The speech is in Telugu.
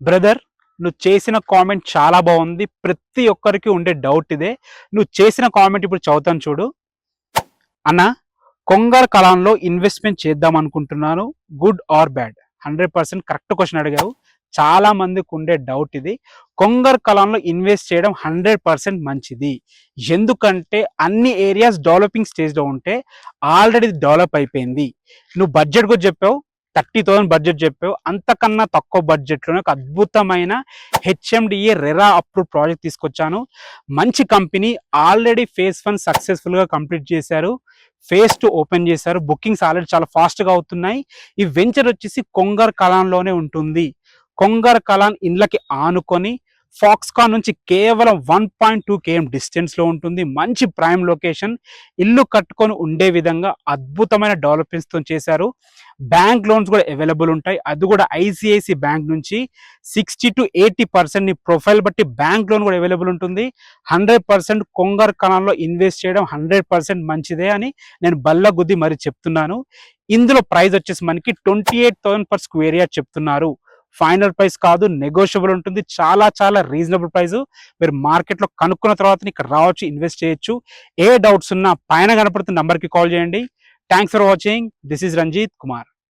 బ్రదర్ నువ్వు చేసిన కామెంట్ చాలా బాగుంది. ప్రతి ఒక్కరికి ఉండే డౌట్ ఇదే. నువ్వు చేసిన కామెంట్ ఇప్పుడు చదువుతాను చూడు. అన్న కొంగర్ కళంలో ఇన్వెస్ట్మెంట్ చేద్దాం అనుకుంటున్నాను. Good or bad? Hundred percent correct question అడిగావు. చాలా మందికి ఉండే డౌట్ ఇది. కొంగర్ కళంలో ఇన్వెస్ట్ చేయడం హండ్రెడ్ పర్సెంట్ మంచిది. ఎందుకంటే అన్ని ఏరియాస్ డెవలపింగ్ స్టేజ్లో ఉంటే ఆల్రెడీ డెవలప్ అయిపోయింది. నువ్వు బడ్జెట్ కూడా చెప్పావు. థర్టీ థౌసండ్ బడ్జెట్ చెప్పావు. అంతకన్నా తక్కువ బడ్జెట్లోనే ఒక అద్భుతమైన హెచ్ఎండిఏ రెరా అప్రూవ్ ప్రాజెక్ట్ తీసుకొచ్చాను. మంచి కంపెనీ ఆల్రెడీ ఫేజ్ వన్ సక్సెస్ఫుల్గా కంప్లీట్ చేశారు. ఫేజ్ టూ ఓపెన్ చేశారు. బుకింగ్స్ ఆల్రెడీ చాలా ఫాస్ట్గా అవుతున్నాయి. ఈ వెంచర్ వచ్చేసి కొంగర్ కలాన్లోనే ఉంటుంది. కొంగర్ కలాన్ ఇండ్లకి ఆనుకొని ఫాక్స్కాన్ నుంచి కేవలం వన్ పాయింట్ టూ కేఎం డిస్టెన్స్లో ఉంటుంది. మంచి ప్రైమ్ లొకేషన్ ఇల్లు కట్టుకొని ఉండే విధంగా అద్భుతమైన డెవలప్మెంట్స్తో చేశారు. బ్యాంక్ లోన్స్ కూడా అవైలబుల్ ఉంటాయి. అది కూడా ఐసిఐసి బ్యాంక్ నుంచి సిక్స్టీ టు ఎయిటీ పర్సెంట్ని ప్రొఫైల్ బట్టి బ్యాంక్ లోన్ కూడా అవైలబుల్ ఉంటుంది. హండ్రెడ్ పర్సెంట్ కొంగర్ కణంలో ఇన్వెస్ట్ చేయడం హండ్రెడ్ పర్సెంట్ మంచిదే అని నేను బల్ల గుద్ది మరి చెప్తున్నాను. ఇందులో ప్రైస్ వచ్చేసి మనకి twenty eight thousand per square yard చెప్తున్నారు. ఫైనల్ ప్రైస్ కాదు నెగోషియబుల్ ఉంటుంది. చాలా చాలా రీజనబుల్ ప్రైస్ మీరు మార్కెట్లో కనుక్కున్న తర్వాత ఇక్కడ రావచ్చు ఇన్వెస్ట్ చేయొచ్చు. ఏ డౌట్స్ ఉన్నా పైన కనపడుతున్న నెంబర్కి కాల్ చేయండి. Thanks for watching this is Ranjith Kumar